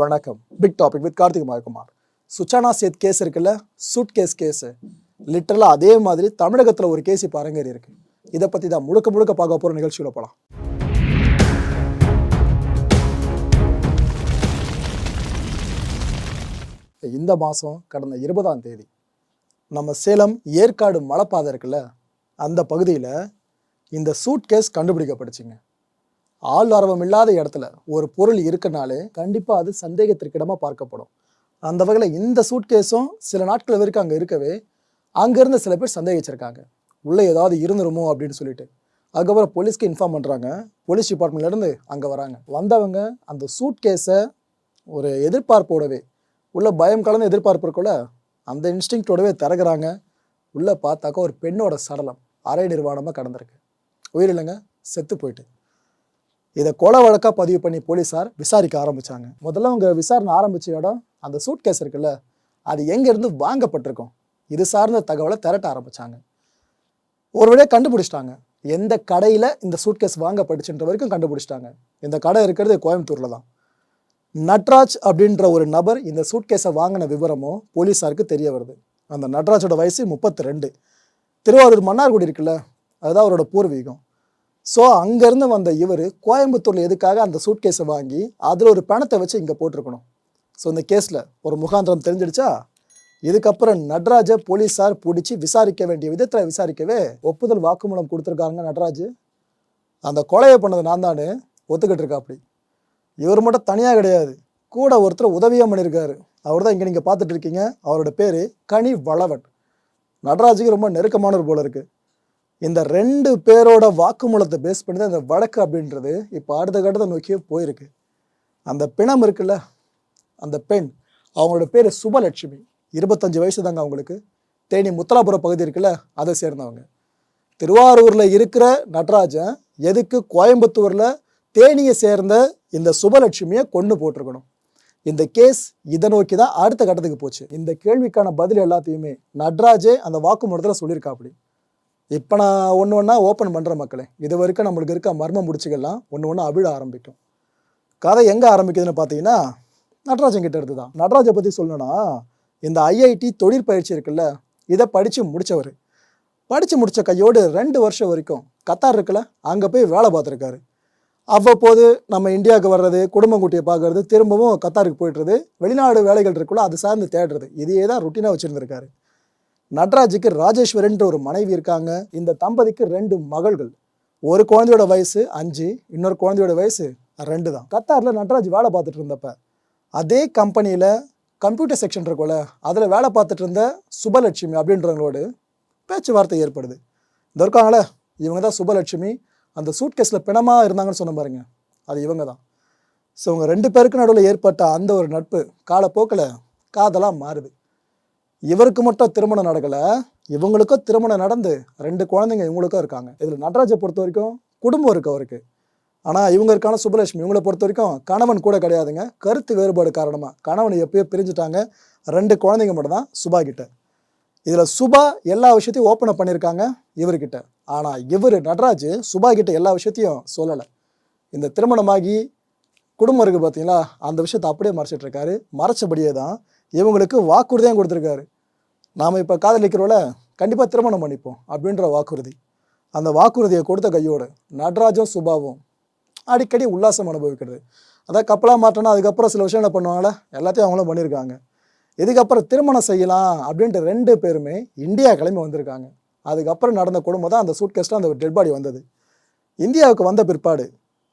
வணக்கம். Big topic with Karthik Mayakumar. Suchana Seth case இருக்குல்ல? Suitcase case லிட்டரலாக அதே மாதிரி தமிழகத்தில் ஒரு கேஸ் இப்போ அரங்கேறி இருக்கு. இதை பற்றி தான் முழுக்க முழுக்க பார்க்க போகிற நிகழ்ச்சியில் போகலாம் இந்த மாதம் கடந்த இருபதாம் தேதி நம்ம சேலம் ஏற்காடு மலைப்பாதை இருக்குல்ல? அந்த பகுதியில் இந்த சூட் கேஸ் கண்டுபிடிக்கப்பட்டுச்சுங்க. ஆள் ஆர்வம் இல்லாத இடத்துல ஒரு பொருள் இருக்கனாலே கண்டிப்பாக அது சந்தேகத்திற்கிடமாக பார்க்கப்படும். அந்த வகையில் இந்த சூட்கேஸும் சில நாட்கள் வரைக்கும் அங்கே இருக்கவே அங்கேருந்து சில பேர் சந்தேகிச்சிருக்காங்க. உள்ளே ஏதாவது இருந்துருமோ அப்படின்னு சொல்லிட்டு. அதுக்கப்புறம் போலீஸ்க்கு இன்ஃபார்ம் பண்ணுறாங்க போலீஸ் டிபார்ட்மெண்ட்லேருந்து அங்கே வராங்க. வந்தவங்க அந்த சூட் கேஸை ஒரு எதிர்பார்ப்போடவே உள்ள பயம் கலந்த எதிர்பார்ப்பு இருக்குல்ல அந்த இன்ஸ்டிங்க்டோடவே திறகுறாங்க உள்ளே பார்த்தாக்கா ஒரு பெண்ணோட சடலம் அரை நிர்வாணமாக கடந்திருக்கு. உயிரில்லைங்க செத்து போயிட்டு. இதை கொலை வழக்காக பதிவு பண்ணி போலீஸார் விசாரிக்க ஆரம்பித்தாங்க முதல்ல அவங்க விசாரணை ஆரம்பித்த இடம் அந்த சூட் கேஸ் இருக்குல்ல அது எங்கேருந்து வாங்கப்பட்டிருக்கும்? இது சார்ந்த தகவலை திரட்ட ஆரம்பிச்சாங்க. ஒரு வழியாக கண்டுபிடிச்சிட்டாங்க. எந்த கடையில் இந்த சூட் கேஸ் வாங்கப்பட்டுச்சுன்ற வரைக்கும் கண்டுபிடிச்சிட்டாங்க. இந்த கடை இருக்கிறது கோயம்புத்தூரில் தான். நட்ராஜ் அப்படின்ற ஒரு நபர் இந்த சூட் கேஸை வாங்கின விவரமும் போலீஸாருக்கு தெரிய வருது. அந்த நட்ராஜோட வயசு முப்பத்தி ரெண்டு. திருவாரூர் மன்னார்குடி இருக்குல்ல அதுதான் அவரோட பூர்வீகம். ஸோ அங்கேருந்து வந்த இவர் கோயம்புத்தூரில் எதுக்காக அந்த சூட்கேஸை வாங்கி அதில் ஒரு பணத்தை வச்சு இங்கே போட்டிருக்கணும். ஸோ இந்த கேஸில் ஒரு முகாந்திரம் தெரிஞ்சிடுச்சா? இதுக்கப்புறம் நட்ராஜை போலீஸார் பிடிச்சி விசாரிக்க வேண்டிய விதத்தில் விசாரிக்கவே ஒப்புதல் வாக்குமூலம் கொடுத்துருக்காங்க நட்ராஜ். அந்த கொலையை பண்ணது நான் தானே ஒத்துக்கிட்டு இருக்கா அப்படி இவர் மட்டும் தனியாக கிடையாது கூட ஒருத்தர் உதவியாக பண்ணியிருக்காரு. அவர் தான் இங்கே நீங்கள் பார்த்துட்டு இருக்கீங்க. அவரோட பேர் கனி வளவன். நடராஜுக்கு ரொம்ப நெருக்கமானவர் போல இருக்குது இந்த ரெண்டு பேரோட வாக்குமூலத்தை பேஸ் பண்ணி தான் இந்த வழக்கு அப்படின்றது இப்போ அடுத்த கட்டத்தை நோக்கியே போயிருக்கு. அந்த பிணம் இருக்குல்ல அந்த பெண் அவங்களோட பேர் சுபலட்சுமி. இருபத்தஞ்சு வயசு தாங்க அவங்களுக்கு. தேனி முத்தலாபுர பகுதி இருக்குல்ல அதை சேர்ந்தவங்க. திருவாரூரில் இருக்கிற நடராஜன் எதுக்கு கோயம்புத்தூரில் தேனியை சேர்ந்த இந்த சுபலட்சுமியை கொண்டு போட்டிருக்கணும்? இந்த கேஸ் இதை நோக்கி தான் அடுத்த கட்டத்துக்கு போச்சு. இந்த கேள்விக்கான பதில் எல்லாத்தையுமே நட்ராஜே அந்த வாக்குமூலத்தில் சொல்லியிருக்கா அப்படி இப்போ நான் ஒன்று ஒன்றா ஓப்பன் பண்ணுற மக்களே. இது வரைக்கும் நம்மளுக்கு இருக்க மர்ம முடிச்சுகள்லாம் ஒன்று ஒன்று அவிழ ஆரம்பிக்கும். கதை எங்கே ஆரம்பிக்குதுன்னு பார்த்தீங்கன்னா நடராஜன் கிட்ட இருந்து தான். நடராஜை பற்றி சொல்லணும்னா இந்த ஐஐடி தொழிற்பயிற்சி இருக்குல்ல இதை படித்து முடித்தவர் படித்து முடித்த கையோடு ரெண்டு வருஷம் வரைக்கும் கத்தார் இருக்குல்ல அங்கே போய் வேலை பார்த்துருக்காரு. அவ்வப்போது நம்ம இந்தியாவுக்கு வர்றது குடும்பம் குட்டியை பார்க்கறது திரும்பவும் கத்தாருக்கு போய்ட்டுறது வெளிநாடு வேலைகள் இருக்குல்ல அது சார்ந்து தேடுறது. இதையே தான் ருட்டீனாக வச்சுருந்துருக்காரு. நட்ராஜுக்கு ராஜேஸ்வரன்ற ஒரு மனைவி இருக்காங்க. இந்த தம்பதிக்கு ரெண்டு மகள்கள். ஒரு குழந்தையோட வயசு அஞ்சு இன்னொரு குழந்தையோட வயசு ரெண்டு தான். கத்தாரில் நட்ராஜ் வேலை பார்த்துட்டு இருந்தப்ப அதே கம்பெனியில் கம்ப்யூட்டர் செக்ஷன் இருக்கும்ல அதில் வேலை பார்த்துட்டு இருந்த சுபலட்சுமி அப்படின்றவங்களோடு பேச்சுவார்த்தை ஏற்படுது. இந்த இருக்காங்களே இவங்க தான் சுபலட்சுமி. அந்த சூட்கேஸில் பிணமாக இருந்தாங்கன்னு சொன்ன பாருங்க அது இவங்க தான். ஸோ இவங்க ரெண்டு பேருக்கு நடுவில் ஏற்பட்ட அந்த ஒரு நட்பு காலப்போக்கில் காதலாக மாறுது. இவருக்கு மட்டும் திருமணம் நடக்கலை. இவங்களுக்கும் திருமணம் நடந்து ரெண்டு குழந்தைங்க இவங்களுக்கும் இருக்காங்க. இதில் நடராஜை பொறுத்த வரைக்கும் குடும்பம் இருக்கு அவருக்கு. ஆனால் இவங்க இருக்கான சுபலட்சுமி இவங்களை பொறுத்த வரைக்கும் கணவன் கூட கிடையாதுங்க. கருத்து வேறுபாடு காரணமாக கணவன் எப்பயோ பிரிஞ்சுட்டாங்க. ரெண்டு குழந்தைங்க மட்டும் தான் சுபா கிட்ட. இதில் சுபா எல்லா விஷயத்தையும் ஓப்பன் அப் பண்ணியிருக்காங்க இவர்கிட்ட. ஆனால் இவர் நடராஜ் சுபா கிட்ட எல்லா விஷயத்தையும் சொல்லலை. இந்த திருமணமாகி குடும்பம் இருக்குது பார்த்தீங்களா அந்த விஷயத்தை அப்படியே மறைச்சிட்ருக்காரு மறைச்சபடியே தான் இவங்களுக்கு வாக்குறுதியும் கொடுத்துருக்காரு. நாம் இப்போ காதலிக்கிறோம்ல கண்டிப்பாக திருமணம் பண்ணிப்போம் அப்படின்ற வாக்குறுதி. அந்த வாக்குறுதியை கொடுத்த கையோடு நடராஜும் சுபாவும் அடிக்கடி உல்லாசம் அனுபவிக்கிறது. அதான் கப்பலாக மாற்றினா அதுக்கப்புறம் சில விஷயம் என்ன பண்ணுவாங்களே எல்லாத்தையும் அவங்களும் பண்ணியிருக்காங்க. இதுக்கப்புறம் திருமணம் செய்யலாம் அப்படின்ட்டு ரெண்டு பேருமே இந்தியா கிளம்பி வந்திருக்காங்க. அதுக்கப்புறம் நடந்த குடும்பம் தான் அந்த சூட்கேஸ்ட்டில் அந்த டெட் பாடி வந்தது. இந்தியாவுக்கு வந்த பிற்பாடு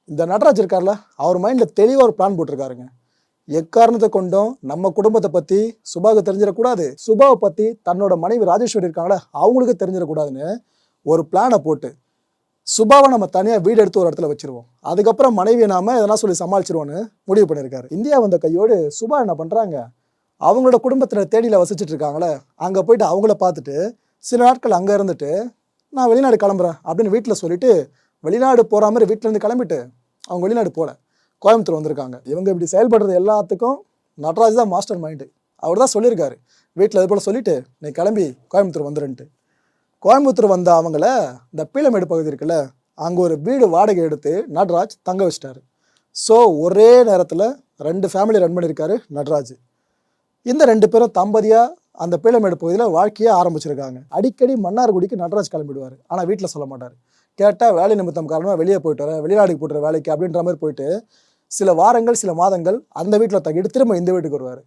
இந்த நடராஜ் இருக்கார்ல அவர் மைண்டில் தெளிவாக ஒரு பிளான் போட்டிருக்காருங்க. எக்காரணத்தை கொண்டும் நம்ம குடும்பத்தை பற்றி சுபாவுக்கு தெரிஞ்சிடக்கூடாது. சுபாவை பற்றி தன்னோட மனைவி ராஜேஸ்வரி இருக்காங்களே அவங்களுக்கு தெரிஞ்சிடக்கூடாதுன்னு ஒரு பிளானை போட்டு சுபாவை நம்ம தனியாக வீடு எடுத்து ஒரு இடத்துல வச்சிருவோம். அதுக்கப்புறம் மனைவியை நாம எதனா சொல்லி சமாளிச்சிருவோன்னு முடிவு பண்ணியிருக்காரு இந்தியா வந்த கையோடு சுபா என்ன பண்ணுறாங்க அவங்களோட குடும்பத்தினர் தேடியில் வசிச்சுட்டு இருக்காங்களே அங்கே போயிட்டு அவங்கள பார்த்துட்டு சில நாட்கள் அங்கே இருந்துட்டு நான் வெளிநாடு கிளம்புறேன் அப்படின்னு வீட்டில் சொல்லிட்டு வெளிநாடு போகிற மாதிரி வீட்டிலேருந்து கிளம்பிட்டு அவங்க வெளிநாடு போகல கோயம்புத்தூர் வந்திருக்காங்க. இவங்க இப்படி செயல்படுறது எல்லாத்துக்கும் நடராஜ் தான் மாஸ்டர் மைண்டு அவர் தான் சொல்லியிருக்காரு. வீட்டில் இது போல் சொல்லிட்டு நீ கிளம்பி கோயம்புத்தூர் வந்துருன்ட்டு. கோயம்புத்தூர் வந்த அவங்கள இந்த பீளமேடு பகுதி இருக்குல்ல அங்கே ஒரு வீடு வாடகை எடுத்து நடராஜ் தங்க வச்சிட்டாரு. ஸோ ஒரே நேரத்தில் ரெண்டு ஃபேமிலி ரன் பண்ணியிருக்காரு நடராஜ். இந்த ரெண்டு பேரும் தம்பதியாக அந்த பீளமேடு பகுதியில் வாழ்க்கையை ஆரம்பிச்சிருக்காங்க. அடிக்கடி மன்னார்குடிக்கு நடராஜ் கிளம்பிடுவார். ஆனால் வீட்டில் சொல்ல மாட்டார். கேட்டால் வேலை நிமித்தம் காரணமாக வெளியே போயிட்டு வரேன் வெளிநாடுக்கு போட்டுற வேலைக்கு அப்படின்ற மாதிரி போயிட்டு சில வாரங்கள் சில மாதங்கள் அந்த வீட்டில் தங்கிட்டு திரும்ப இந்த வீட்டுக்கு வருவார்.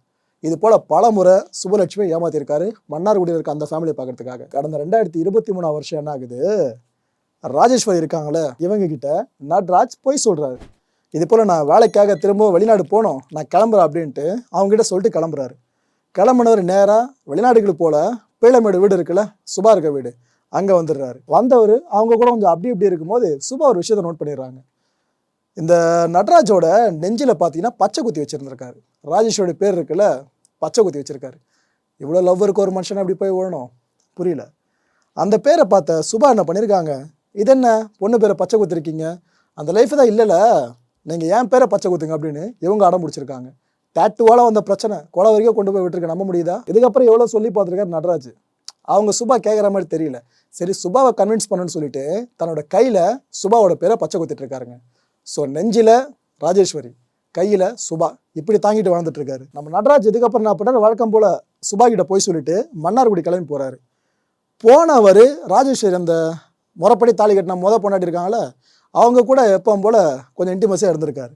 இது போல பல முறை சுபலட்சுமி ஏமாத்திருக்காரு. மன்னார்குடியில் இருக்க அந்த ஃபேமிலியை பார்க்கறதுக்காக. கடந்த ரெண்டாயிரத்தி இருபத்தி மூணாம் வருஷம் என்ன ஆகுது? ராஜேஸ்வரி இருக்காங்களே இவங்க கிட்ட நட்ராஜ் போய் சொல்றாரு. இது போல நான் வேலைக்காக திரும்ப வெளிநாடு போனோம் நான் கிளம்புறேன் அப்படின்ட்டு அவங்க கிட்ட சொல்லிட்டு கிளம்புறாரு. கிளம்புனவர் நேராக வெளிநாடுகளுக்கு போல பீளமேடு வீடு இருக்குல்ல சுபா இருக்க வீடு. அங்கே வந்துடுறாரு. வந்தவர் அவங்க கூட கொஞ்சம் அப்படி இப்படி இருக்கும்போது சுபா ஒரு விஷயத்தை நோட் பண்ணிடுறாங்க. இந்த நட்ராஜோட நெஞ்சில் பார்த்தீங்கன்னா பச்சை குத்தி வச்சுருந்துருக்காரு. ராஜேஷோட பேர் இருக்குல்ல பச்சை குத்தி வச்சுருக்காரு. இவ்வளோ லவ் இருக்க ஒரு மனுஷனை அப்படி போய் விழணும் புரியல. அந்த பேரை பார்த்த சுபா என்ன பண்ணியிருக்காங்க இது என்ன? பொண்ணு பேரை பச்சை குத்திருக்கீங்க? அந்த லைஃப் தான் இல்லைல்ல நீங்கள் ஏன் பேரை பச்சை குத்துங்க அப்படின்னு இவங்க அடம் பிடிச்சிருக்காங்க. டேட்டுவால வந்த பிரச்சனை. கொலை வரைக்கும் கொண்டு போய் விட்டுருக்க நம்ப முடியுதா? இதுக்கப்புறம் எவ்வளோ சொல்லி பார்த்துருக்காரு நடராஜ். அவங்க சுபா கேட்குற மாதிரி தெரியல. சரி சுபாவை கன்வின்ஸ் பண்ணுன்னு சொல்லிட்டு தன்னோட கையில் சுபாவோட பேரை பச்சை குத்திட்டு இருக்காருங்க. ஸோ நெஞ்சில் ராஜேஸ்வரி கையில் சுபா இப்படி தாங்கிட்டு வாழ்ந்துட்டு இருக்காரு. நம்ம நடராஜ் இதுக்கப்புறம் என்ன பண்ணாரு வழக்கம் போல் சுபா கிட்ட போய் சொல்லிட்டு மன்னார்குடி கிளம்பி போகிறாரு போனவர் ராஜேஸ்வரி அந்த முறைப்படி தாலி கட்டின முத பொண்டாட்டி இருக்காங்களே அவங்க கூட எப்பவும் போல் கொஞ்சம் இன்டிமஸாக இருந்திருக்காரு.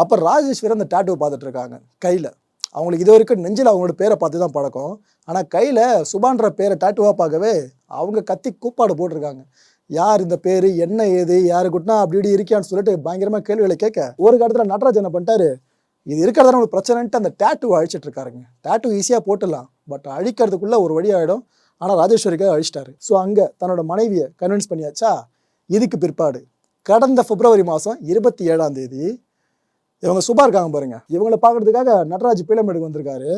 அப்போ ராஜேஸ்வரி அந்த டேட்டூ பார்த்துட்டு இருக்காங்க கையில். அவங்களுக்கு இது வரைக்கும் நெஞ்சில் அவங்களோட பேரை பார்த்து தான் பழக்கம். ஆனால் கையில் சுபான்ற பேரை டாட்டுவாக பார்க்கவே அவங்க கத்தி கூப்பாடு போட்டிருக்காங்க. யார் இந்த பேர்? என்ன ஏது? யாரு கூட்டினா அப்படி இப்படி இருக்கியான்னு சொல்லிட்டு பயங்கரமாக கேள்விகளை கேட்க ஒரு கட்டத்தில் நடராஜ் என்ன பண்ணிட்டாரு? இது இருக்கிறதான உங்களுக்கு பிரச்சனைன்ட்டு அந்த டேட்டுவை அழிச்சிட்டு இருக்காருங்க. டேட்டு ஈஸியாக போட்டுடலாம். பட் அழிக்கிறதுக்குள்ளே ஒரு வழி ஆகிடும் ஆனால் ராஜேஸ்வரிக்காக அழிச்சிட்டாரு. ஸோ அங்கே தன்னோட மனைவியை கன்வின்ஸ் பண்ணியாச்சா? இதுக்கு பிற்பாடு கடந்த பிப்ரவரி மாதம் இருபத்தி ஏழாம் தேதி இவங்க சுபா இருக்காங்க பாருங்க. இவங்கள பார்க்கறதுக்காக நடராஜ் பீலமேடுக்கு வந்திருக்காரு.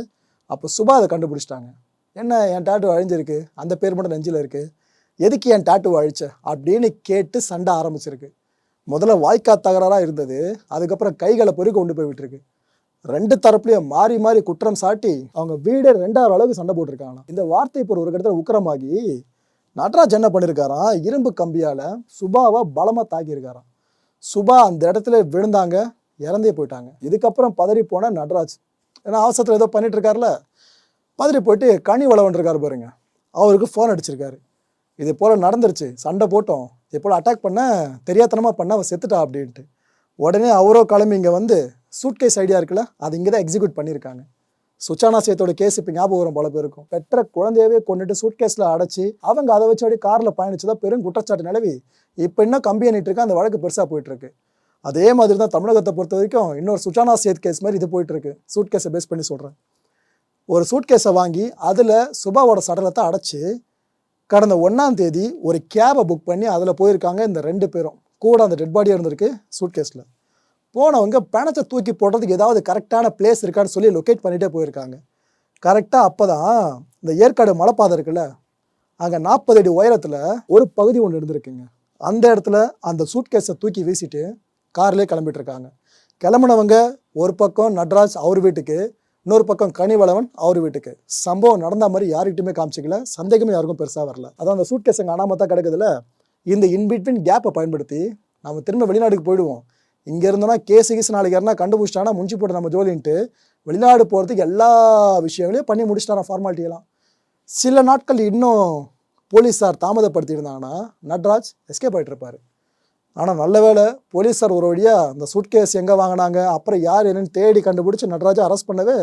அப்போ சுபா அதை கண்டுபிடிச்சிட்டாங்க. என்ன என் டாட்டு அழிஞ்சிருக்கு? அந்த பேர் மட்டும் நெஞ்சில் இருக்குது எதுக்கு என் டாட்டு அழிச்ச? அப்படின்னு கேட்டு சண்டை ஆரம்பிச்சிருக்கு. முதல்ல வாய்க்கா தகராறாக இருந்தது. அதுக்கப்புறம் கைகளை பொறி கொண்டு போய் விட்டுருக்கு. ரெண்டு தரப்புலையும் மாறி மாறி குற்றம் சாட்டி அவங்க வீடே ரெண்டாயிரம் அளவுக்கு சண்டை போட்டிருக்காங்க இந்த வார்த்தை இப்போ ஒரு இடத்துல உக்கிரமாகி நடராஜ் என்ன பண்ணியிருக்காராம் இரும்பு கம்பியால் சுபாவை பலமாக தாக்கியிருக்காராம். சுபா அந்த இடத்துல விழுந்தாங்க. இறந்தே போயிட்டாங்க. இதுக்கப்புறம் பதறி போன நடராஜ். ஏன்னா அவசரத்தில் ஏதோ பண்ணிட்டு இருக்காருல? பதறி போயிட்டு கனி வளவன் இருக்காரு பாருங்க. அவருக்கு ஃபோன் அடிச்சிருக்காரு. இது போல் நடந்துருச்சு. சண்டை போட்டோம். இது போல் அட்டாக் பண்ண தெரியாத்தனமாக பண்ண அவன் செத்துட்டா அப்படின்ட்டு. உடனே அவரோ கிளம்பி இங்கே வந்து சூட்கேஸ் ஐடியா இருக்குல்ல? அது இங்கே தான் எக்ஸிக்யூட் பண்ணியிருக்காங்க. சுச்சானா சேத்தோட கேஸ் இப்போ ஞாபகம் வரும் பல பேருக்கும். பெற்ற குழந்தையவே கொண்டுட்டு சூட்கேஸில் அடைச்சி அவங்க அதை வச்சு அப்படியே காரில் பயணிச்சதா பெரும் குற்றச்சாட்டு நிலவி இப்போ இன்னும் கம்பி அணிட்டு இருக்கு? அந்த வழக்கு பெருசாக போயிட்டு இருக்கு. அதே மாதிரி தான் தமிழகத்தை பொறுத்த வரைக்கும் இன்னொரு சுஜானா சேத் கேஸ் மாதிரி இது போயிட்டுருக்கு. சூட் கேஸை பேஸ் பண்ணி சொல்கிறேன் ஒரு சூட் கேஸை வாங்கி அதில் சுபாவோட சடலத்தை அடைச்சி கடந்த ஒன்றாம் தேதி ஒரு கேபை புக் பண்ணி அதில் போயிருக்காங்க இந்த ரெண்டு பேரும். கூட அந்த டெட் பாடியாக இருந்திருக்கு சூட் கேஸில் போனவங்க பணத்தை தூக்கி போடுறதுக்கு ஏதாவது கரெக்டான பிளேஸ் இருக்கான்னு சொல்லி லொக்கேட் பண்ணிகிட்டே போயிருக்காங்க. கரெக்டாக அப்போ தான் இந்த ஏற்காடு மலைப்பாதை இருக்குல்ல அங்கே நாற்பது அடி உயரத்தில் ஒரு பகுதி ஒன்று இருந்திருக்குங்க. அந்த இடத்துல அந்த சூட்கேஸை தூக்கி வீசிட்டு கார்லேயே கிளம்பிட்டுருக்காங்க. கிளம்புனவங்க ஒரு பக்கம் நட்ராஜ் அவர் வீட்டுக்கு இன்னொரு பக்கம் கனிவளவன் அவர் வீட்டுக்கு. சம்பவம் நடந்த மாதிரி யார்கிட்டயுமே காமிச்சிக்கல. சந்தேகமே யாருக்கும் பெருசாக வரல. அதான் அந்த சூட்கேஸ் அங்கே தான் கிடக்குதுல இந்த இன்பிட்வீன் கேப்பை பயன்படுத்தி நம்ம திரும்ப வெளிநாட்டுக்கு போயிடுவோம். இங்கே இருந்தோம்னா கேஸ் கீஸ் நாளைக்கு யாருன்னா கண்டுபிடிச்சிட்டானா முடிச்சு போட்டு நம்ம ஜோலின்ட்டு வெளிநாடு போகிறதுக்கு எல்லா விஷயங்களையும் பண்ணி முடிச்சிட்டாரா ஃபார்மாலிட்டியெல்லாம் சில நாட்கள் இன்னும் போலீஸார் தாமதப்படுத்தியிருந்தாங்கன்னா நட்ராஜ் எஸ்கேப் ஆகிட்டு இருப்பார் ஆனால் நல்ல வேளை போலீஸார் ஒரு வழியாக அந்த சூட்கேஸ் எங்கே வாங்கினாங்க? அப்புறம் யார் என்னன்னு தேடி கண்டுபிடிச்சி நட்ராஜை அரெஸ்ட் பண்ணவே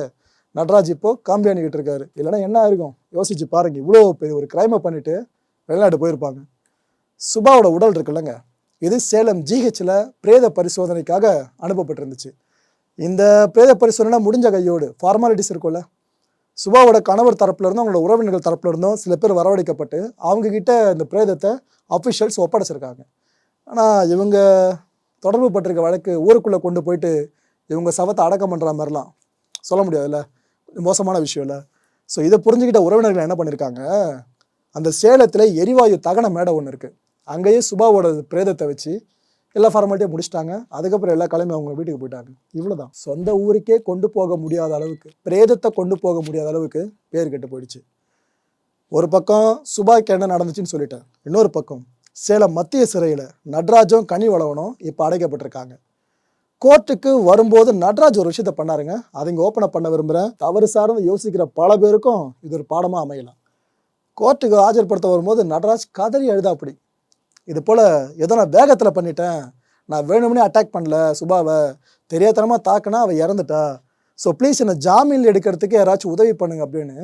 நட்ராஜ் இப்போது காம்பி அணிக்கிட்டு இருக்காரு. இல்லைன்னா என்ன இருக்கும் யோசிச்சு பாருங்க. இவ்வளோ பெரிய ஒரு கிரைமை பண்ணிவிட்டு வெளிநாட்டு போயிருப்பாங்க. சுபாவோட உடல் இருக்குல்லங்க. இது சேலம் ஜிஹெச்சில் பிரேத பரிசோதனைக்காக அனுப்பப்பட்டிருந்துச்சு. இந்த பிரேத பரிசோதனை முடிஞ்ச கையோடு ஃபார்மாலிட்டிஸ் இருக்கும்ல. சுபாவோட கணவர் தரப்புலேருந்தும் அவங்களோட உறவினர்கள் தரப்புலேருந்தும் சில பேர் வரவழைக்கப்பட்டு அவங்கக்கிட்ட இந்த பிரேதத்தை அஃபிஷியல்ஸ் ஒப்படைச்சிருக்காங்க. ஆனால் இவங்க தொடர்பு பட்டிருக்க வழக்கு ஊருக்குள்ளே கொண்டு போயிட்டு இவங்க சவத்தை அடக்கம் பண்ணுற மாதிரிலாம் சொல்ல முடியாதுல்ல? மோசமான விஷயம் இல்லை ஸோ இதை புரிஞ்சுக்கிட்ட உறவினர்கள் என்ன பண்ணியிருக்காங்க அந்த சேலத்தில் எரிவாயு தகன மேடை ஒன்று இருக்குது அங்கேயே சுபாவோட பிரேதத்தை வச்சு எல்லா ஃபார்மாலிட்டியும் முடிச்சிட்டாங்க. அதுக்கப்புறம் எல்லா கிளம்பி அவங்க வீட்டுக்கு போயிட்டாங்க. இவ்வளோதான் சொந்த ஊருக்கே கொண்டு போக முடியாத அளவுக்கு பிரேதத்தை கொண்டு போக முடியாத அளவுக்கு பேர் கெட்டு போயிடுச்சு. ஒரு பக்கம் சுபாக்கு என்ன நடந்துச்சுன்னு சொல்லிட்டேன். இன்னொரு பக்கம் சேலம் மத்திய சிறையில் நட்ராஜும் கனி வளவனும் இப்போ அடைக்கப்பட்டிருக்காங்க. கோர்ட்டுக்கு வரும்போது நட்ராஜ் ஒரு விஷயத்த பண்ணாருங்க. அதை இங்கே ஓப்பனை பண்ண விரும்புகிறேன் தவறு சார்ந்து யோசிக்கிற பல பேருக்கும் இது ஒரு பாடமாக அமையலாம். கோர்ட்டுக்கு ஆஜர்படுத்த வரும்போது நட்ராஜ் கதறி எழுதாப்படி இது போல் ஏதோ நான் வேகத்தில் பண்ணிட்டேன். நான் வேணும்னே அட்டாக் பண்ணல சுபாவை. தெரியாதனமாக தாக்குனா அவள் இறந்துட்டா. ஸோ ப்ளீஸ் என்னை ஜாமீன் எடுக்கிறதுக்கு யாராச்சும் உதவி பண்ணுங்க அப்படின்னு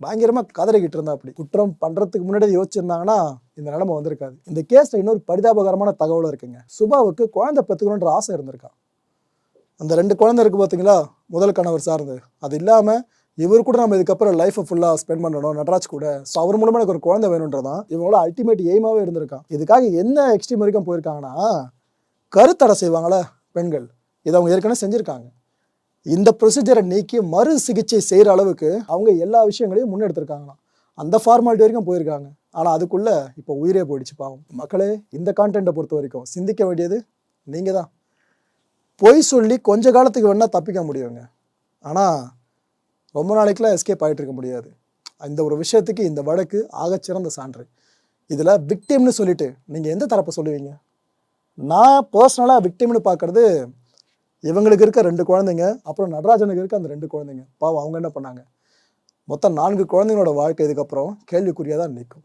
பயங்கரமாக கதறிக்கிட்டு இருந்தா அப்படி குற்றம் பண்ணுறதுக்கு முன்னாடி யோசிச்சிருந்தாங்கன்னா இந்த நிலைமை வந்திருக்காது. இந்த கேஸில் இன்னொரு பரிதாபகரமான தகவலும் இருக்குங்க. சுபாவுக்கு குழந்தை பெற்றுக்கணுன்ற ஆசை இருந்திருக்கா? அந்த ரெண்டு குழந்தை இருக்குது பார்த்தீங்களா முதல் கணவர் சார்ந்து. அது இல்லாமல் இவர் கூட நம்ம இதுக்கப்புறம் லைஃப்பை ஃபுல்லாக ஸ்பெண்ட் பண்ணணும் நடராஜ் கூட. ஸோ அவர் மூலமாக எனக்கு ஒரு குழந்தை வேணுன்றதான் இவங்களோட அல்டிமேட் எய்மாகவே இருந்திருக்கான் இதுக்காக என்ன எக்ஸ்ட்ரீம் வரைக்கும் போயிருக்காங்கன்னா கருத்தடை செய்வாங்களே பெண்கள். இதை அவங்க ஏற்கனவே செஞ்சுருக்காங்க. இந்த ப்ரொசீஜரை நீக்கி மறு சிகிச்சை செய்கிற அளவுக்கு அவங்க எல்லா விஷயங்களையும் முன்னெடுத்திருக்காங்களாம். அந்த ஃபார்மாலிட்டி வரைக்கும் போயிருக்காங்க. ஆனால் அதுக்குள்ளே இப்போ உயிரே போயிடுச்சு பாவம். மக்களே இந்த கான்டென்ட்டை பொறுத்த வரைக்கும் சிந்திக்க வேண்டியது நீங்கள் தான் பொய் சொல்லி கொஞ்ச காலத்துக்கு வேணால் தப்பிக்க முடியுங்க. ஆனால் ரொம்ப நாளைக்குலாம் எஸ்கேப் ஆகிட்டு இருக்க முடியாது. இந்த ஒரு விஷயத்துக்கு இந்த வழக்கு ஆகச்சிறந்த சான்று. இதில் விக்டிம்னு சொல்லிட்டு நீங்கள் எந்த தரப்பை சொல்லுவீங்க? நான் பர்சனலாக விக்டிம்னு பார்க்குறது இவங்களுக்கு இருக்க ரெண்டு குழந்தைங்க அப்புறம் நடராஜனுக்கு இருக்க அந்த ரெண்டு குழந்தைங்க. பாவம் அவங்க என்ன பண்ணாங்க? மொத்தம் நான்கு குழந்தைங்களோட வாழ்க்கை இதுக்கப்புறம் கேள்விக்குறியாக தான் நிற்கும்